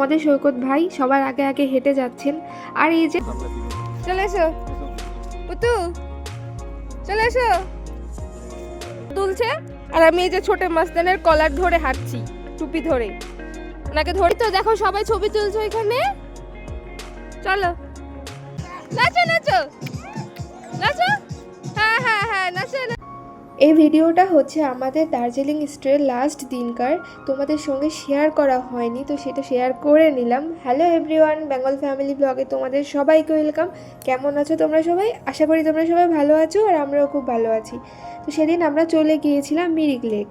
আমাদের সৈকত ভাই, সবার আগে আগে হেঁটে যাচ্ছেন। আর এই যে চলে এসো। পুতু, চলে এসো। তুলছে। আর আমি এই যে ছোট মাস্তানের কলার ধরে হাঁটছি, টুপি ধরে। ওনাকে ধরে তো দেখো সবাই ছবি তুলছে এখানে চলো। নাচো নাচো। এই ভিডিওটা হচ্ছে আমাদের দার্জিলিং স্টের লাস্ট দিনকার। তোমাদের সঙ্গে শেয়ার করা হয়নি, তো সেটা শেয়ার করে নিলাম। হ্যালো এভরিওয়ান বেঙ্গল ফ্যামিলি ব্লগে তোমাদের সবাইকে ওয়েলকাম কেমন আছো তোমরা সবাই? আশা করি তোমরা সবাই ভালো আছো আর আমরাও খুব ভালো আছি। তো সেদিন আমরা চলে গিয়েছিলাম মিরিক লেক।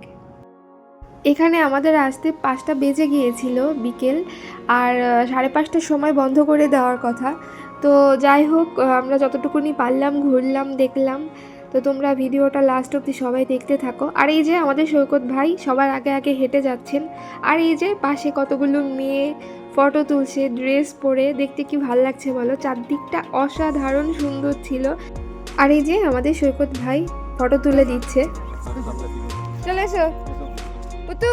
এখানে আমাদের আসতে পাঁচটা বেজে গিয়েছিল বিকেল, আর সাড়ে পাঁচটার সময় বন্ধ করে দেওয়ার কথা। তো যাই হোক আমরা যতটুকুনি পারলাম, ঘুরলাম, দেখলাম। তো তোমরা ভিডিওটা লাস্ট অবধি সবাই দেখতে থাকো। আর এই যে আমাদের সৈকত ভাই সবার আগে আগে হেঁটে যাচ্ছেন। আর এই যে পাশে কতগুলো মেয়ে ফটো তুলছে ড্রেস পরে, দেখতে কি ভালো লাগছে বলো? চারদিকটা অসাধারণ সুন্দর ছিল। আর এই যে আমাদের সৈকত ভাই ফটো তুলে দিচ্ছে। চলে এসো। পুতু,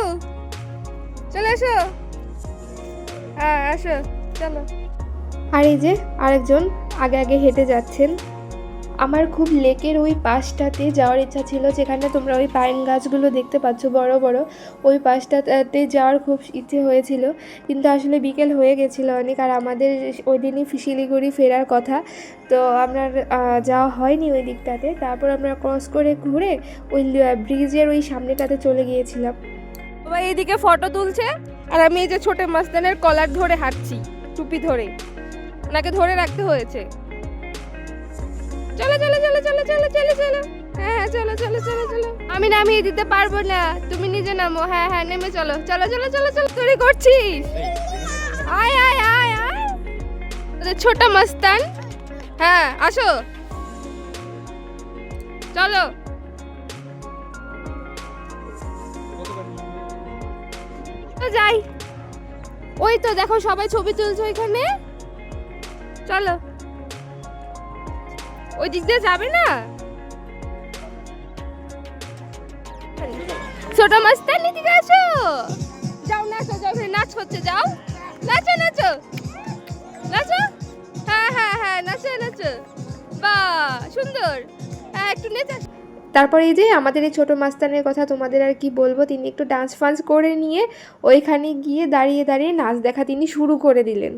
চলে এসো। হ্যাঁ আসো, চলো। আর এই যে আরেকজন আগে আগে হেঁটে যাচ্ছেন। আমার খুব লেকের ওই পাশটাতে যাওয়ার ইচ্ছা ছিল, যেখানে তোমরা ওই পাইন গাছগুলো দেখতে পাচ্ছ, বড় বড়। ওই পাশটাতে যাওয়ার খুব ইচ্ছে হয়েছিল, কিন্তু আসলে বিকেল হয়ে গেছিল অনেক, আর আমাদের ওই দিনই শিলিগুড়ি ফেরার কথা। তো আমরা যাওয়া হয়নি ওই দিকটাতে। তারপর আমরা ক্রস করে ঘুরে ওই ব্রিজের ওই সামনেটাতে চলে গিয়েছিলাম। সবাই এইদিকে ফটো তুলছে, আর আমি এই যে ছোট মাস্তানের কলার ধরে হাঁটছি চুপি ধরে। ওনাকে ধরে রাখতে হয়েছে। চলো চলো চলো চলো চলো চলো চলো হ্যাঁ হ্যাঁ চলো চলো চলো চলো আমি নামিয়ে দিতে পারব না তুমি নিজে নামো হ্যাঁ হ্যাঁ নেমে চলো চলো চলো চলো চলো তুই করছিস আয় আয় আয় আয় ছোট মাস্তান হ্যাঁ আসো চলো তো যাই ওই তো দেখো সবাই ছবি তুলছো এখানে চলো ওই দিক দিয়ে যাবে না? ছোট মাস্তান, এদিকে আসো। যাও, নাচো, যাও নাচ হচ্ছে, যাও। নাচো নাচো। নাচো? হ্যাঁ হ্যাঁ হ্যাঁ নাচো নাচো। বাহ, সুন্দর। হ্যাঁ একটু নেচে তারপরে এই যে আমাদের এই ছোটো মাস্তানের কথা তোমাদের আর কি বলব, তিনি একটু ডান্স ফান্স করে নিয়ে ওইখানে গিয়ে দাঁড়িয়ে দাঁড়িয়ে নাচ দেখা তিনি শুরু করে দিলেন।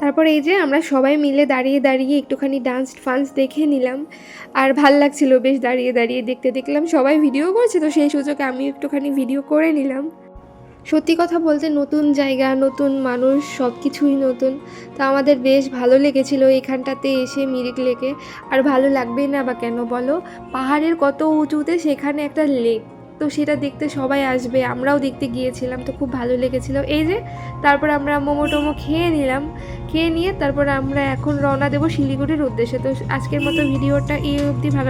তারপরে এই যে আমরা সবাই মিলে দাঁড়িয়ে দাঁড়িয়ে একটুখানি ডান্স ফান্স দেখে নিলাম। আর ভালো লাগছিল বেশ দাঁড়িয়ে দাঁড়িয়ে দেখতে। দেখলাম সবাই ভিডিও করছে, তো সেই সুযোগে আমি একটুখানি ভিডিও করে নিলাম। সত্যি কথা বলতে নতুন জায়গা, নতুন মানুষ সব কিছুই নতুন। তো আমাদের বেশ ভালো লেগেছিল এখানটাতে এসে মিরিক লেকে। আর ভালো লাগবেই না বা কেন বলো? পাহাড়ের কত উঁচুতে সেখানে একটা লেক তো সেটা দেখতে সবাই আসবে, আমরাও দেখতে গিয়েছিলাম, তো খুব ভালো লেগেছিল। এই যে, তারপর আমরা মোমো টোমো খেয়ে নিলাম, খেয়ে নিয়ে তারপর আমরা এখন রওনা দেবো শিলিগুড়ির উদ্দেশ্যে। তো আজকের মতো ভিডিওটা এই অবধি, ভালো